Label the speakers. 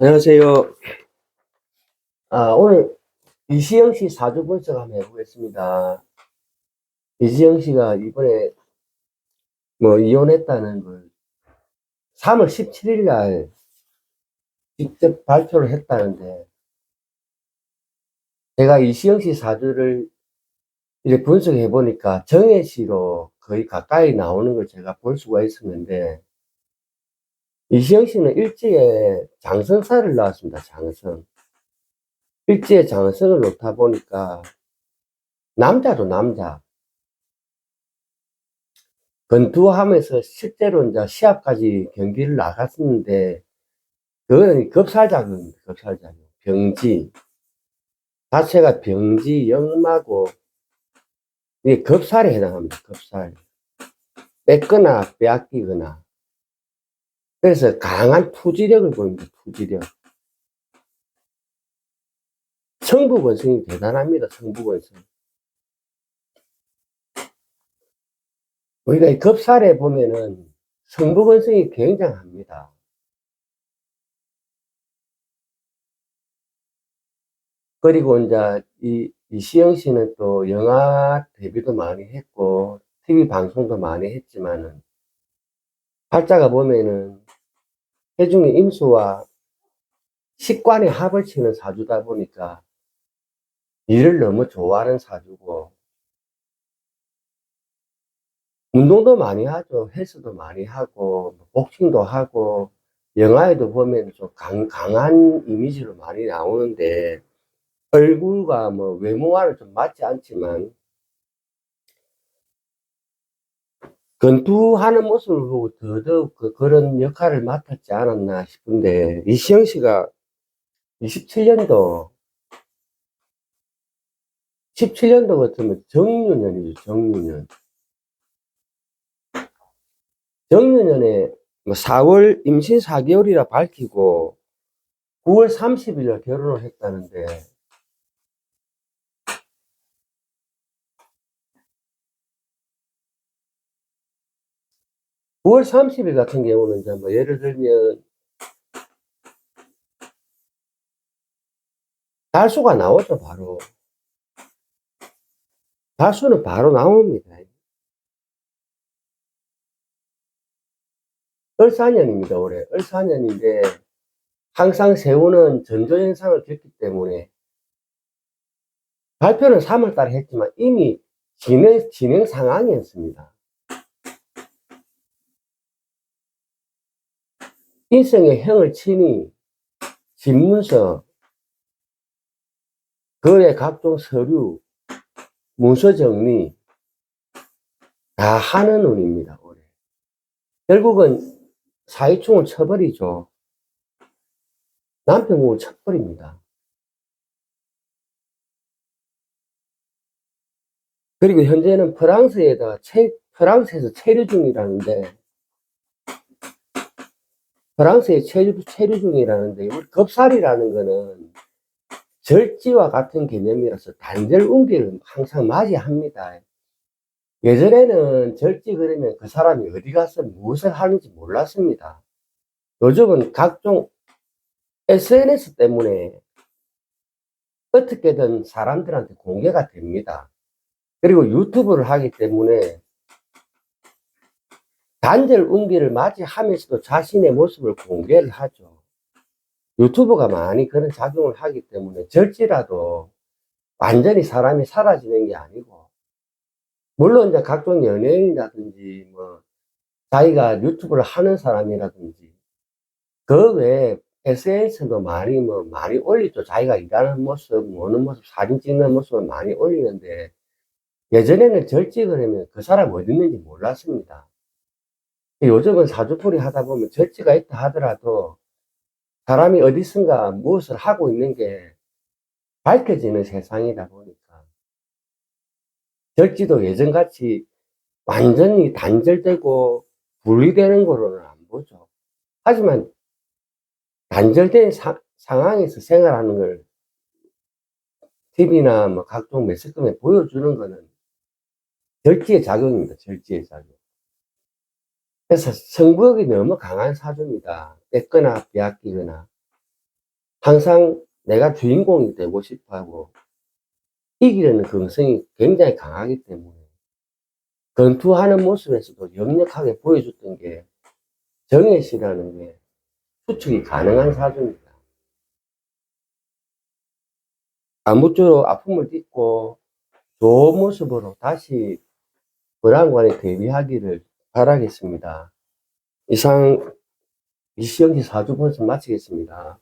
Speaker 1: 안녕하세요. 아, 오늘 이시영 씨 사주 분석 한번 해보겠습니다. 이시영 씨가 이번에 뭐 이혼했다는 걸 3월 17일 날 직접 발표를 했다는데 제가 이시영 씨 사주를 이제 분석해 보니까 정혜 씨로 거의 가까이 나오는 걸 제가 볼 수가 있었는데 이시영 씨는 일지에 장성사를 나왔습니다. 장성. 일지에 장성을 놓다 보니까 남자도 남자. 권투하면서 실제로 이제 시합까지 경기를 나갔었는데 그거는 급살작입니다. 급살작. 병지. 자체가 병지, 역마고 이게 급살에 해당합니다. 급살. 뺏거나 빼앗기거나 그래서 강한 투지력을 보입니다. 투지력. 성부권성이 대단합니다. 성부권성. 우리가 이 급살에 보면은 성부권성이 굉장합니다. 그리고 이제 이 이시영 씨는 또 영화 데뷔도 많이 했고 TV 방송도 많이 했지만은 팔자가 보면은 해중의 임수와 식관의 합을 치는 사주다 보니까 일을 너무 좋아하는 사주고 운동도 많이 하죠. 헬스도 많이 하고 복싱도 하고 영화에도 보면 좀 강, 강한 이미지로 많이 나오는데 얼굴과 뭐 외모와는 좀 맞지 않지만 권투하는 모습을 보고 더더욱 그, 그런 역할을 맡았지 않았나 싶은데, 이시영 씨가 27년도, 17년도 같으면 정유년이죠, 정유년. 정유년에 뭐 4월 임신 4개월이라 밝히고, 9월 30일에 결혼을 했다는데, 9월 30일 같은 경우는 이제 뭐 예를 들면 달수가 나오죠 바로. 달수는 바로 나옵니다. 을사년입니다 올해. 을사년인데 항상 세우는 전조현상을 겪기 때문에 발표는 3월달에 했지만 이미 진행, 진행 상황이었습니다 인성의 형을 치니 집문서, 거래 각종 서류, 문서 정리 다 하는 운입니다. 올해. 결국은 사회충을 쳐버리죠. 남편궁을 쳐버립니다. 그리고 현재는 프랑스에다가 체, 프랑스에서 체류 중이라는데 프랑스의 체류, 체류 중이라는데, 우리 급살이라는 거는 절지와 같은 개념이라서 단절 운기를 항상 맞이합니다. 예전에는 절지 그러면 그 사람이 어디 가서 무엇을 하는지 몰랐습니다. 요즘은 각종 SNS 때문에 어떻게든 사람들한테 공개가 됩니다. 그리고 유튜브를 하기 때문에 단절 운기를 맞이하면서도 자신의 모습을 공개를 하죠. 유튜브가 많이 그런 작용을 하기 때문에 절지라도 완전히 사람이 사라지는 게 아니고, 물론 이제 각종 연예인이라든지, 뭐, 자기가 유튜브를 하는 사람이라든지, 그 외에 SNS도 많이 뭐, 많이 올리죠. 자기가 일하는 모습, 노는 모습, 사진 찍는 모습을 많이 올리는데, 예전에는 절지 그러면 그 사람 어디 있는지 몰랐습니다. 요즘은 사주풀이 하다 보면 절지가 있다 하더라도 사람이 어디선가 무엇을 하고 있는 게 밝혀지는 세상이다 보니까 절지도 예전같이 완전히 단절되고 분리되는 거로는 안 보죠. 하지만 단절된 사, 상황에서 생활하는 걸 TV나 뭐 각종 매스컴에 보여주는 거는 절지의 작용입니다. 절지의 작용. 그래서 성부욕이 너무 강한 사주입니다. 뺏거나 빼앗기거나. 항상 내가 주인공이 되고 싶어 하고, 이기려는 근성이 굉장히 강하기 때문에, 권투하는 모습에서도 역력하게 보여줬던 게, 정혜 씨라는 게 추측이 가능한 사주입니다. 아무쪼록 아픔을 딛고 좋은 모습으로 다시 불안관에 대비하기를 바라겠습니다. 이상 이시영씨 사주 본선 마치겠습니다.